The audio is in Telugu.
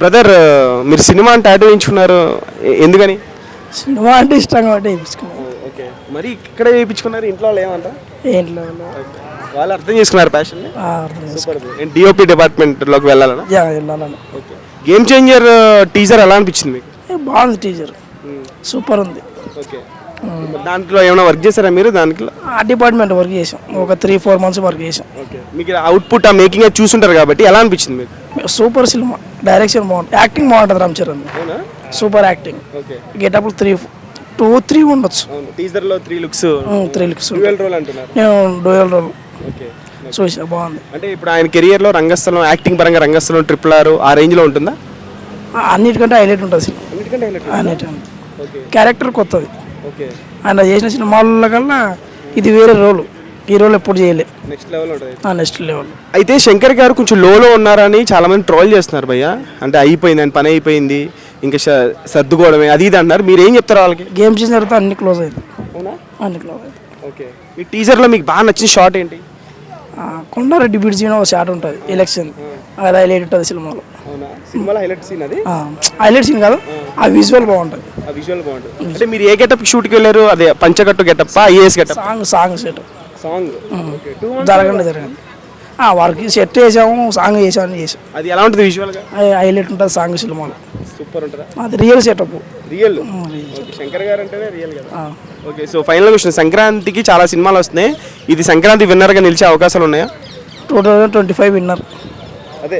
బ్రదర్ మీరు సినిమా అంటే టాటూ వేయించుకున్నారు ఎందుకని? సినిమా అంటే ఇష్టం కాబట్టి ఓకే. మరి ఇక్కడ వేయించుకున్నారు ఇంట్లో వాళ్ళు వాళ్ళు? అర్థం చేసుకున్నారు ప్యాషన్ సూపర్ నేను డిఓపి డిపార్ట్మెంట్లోకి వెళ్ళాలనా? యా, వెళ్ళాలని ఓకే. గేమ్ చేంజర్ టీజర్ ఎలా అనిపించింది మీకు? బాగుంది టీచర్ సూపర్ ఉంది. ఓకే. దాంట్లో ఏమైనా వర్క్ చేశారా మీరు దాంట్లో ఆ డిపార్ట్మెంట్ వర్క్ చేసాం. ఒక త్రీ ఫోర్ మంత్స్ వర్క్ చేసాం. ఓకే. మీకు అవుట్పుట్ ఆ మేకింగ్ చూసుంటారు కాబట్టి ఎలా అనిపించింది మీకు? Super cinema. డైరెక్షన్ బాగుంటుంది యాక్టింగ్ బాగుంటుంది Ram Charan. Super acting. Okay. Getup three two three ఉండొచ్చు. Three looks. Three looks dual role అంటున్నారు. నేను రోల్. బాగుంది. అంటే ఇప్పుడు ఆయన కెరియర్లో రంగస్థలం యాక్టింగ్ పరంగా రంగస్థలం ట్రిపుల్ ఆర్ ఆ రేంజ్లో ఉంటుందా? ఆ, అన్నిటికంటే హైలైట్ ఉంటుంది అన్నిటికంటే క్యారెక్టర్ కొత్తది. ఓకే. ఆయన చేసిన సినిమాల కన్నా ఇది వేరే రోల్. ఈ రోల్ ఎప్పుడు చేయలే. నెక్స్ట్ లెవెల్ ఉంటుంది నెక్స్ట్ లెవెల్ అయితే శంకర్ గారు కొంచెం లోలో ఉన్నారని చాలా మంది ట్రోల్ చేస్తున్నారు భయ్య. అంటే అయిపోయింది ఆయన పని అయిపోయింది ఇంకా సర్దుకోవడమే అది ఇది అన్నారు. మీరు ఏం చెప్తారు వాళ్ళకి? గేమ్ చేసిన తర్వాత అన్ని క్లోజ్ అయింది అన్ని క్లోజ్ అయింది ఓకే. మీ టీజర్లో మీకు బాగా నచ్చిన షార్ట్ ఏంటి? కొండారెడ్డి బిడ్స్ ఒక షాట్ ఉంటుంది ఎలక్షన్ అది హైలైట్ ఉంటుంది సినిమాలో. సినిమాలో హైలైట్ సీన్ అది? హైలైట్ సీన్ కాదు ఆ. విజువల్ బాగుంటుంది. ఆ విజువల్ బాగుంటుంది. అంటే మీరు ఏ గెటప్ షూట్కి వెళ్ళారు? అదే పంచకట్టు getup IAS getup song song set song. జరగండి జరగండి. వర్క్ సెట్ చేసాము సాంగ్ చేసాము చేసాం. అది ఎలా ఉంటుంది విజువల్గా హైలైట్ ఉంటుంది సాంగ్ సినిమాలో. సూపర్ ఉంటుందా? అది రియల్ సెటప్ రియల్ శంకర్ గారు అంటేనే రియల్ కదా? ఓకే సో ఫైనల్ క్వశ్చన్ సంక్రాంతికి చాలా సినిమాలు వస్తున్నాయి. ఇది సంక్రాంతి విన్నర్గా నిలిచే అవకాశాలు ఉన్నాయా? Two thousand twenty five winner అదే.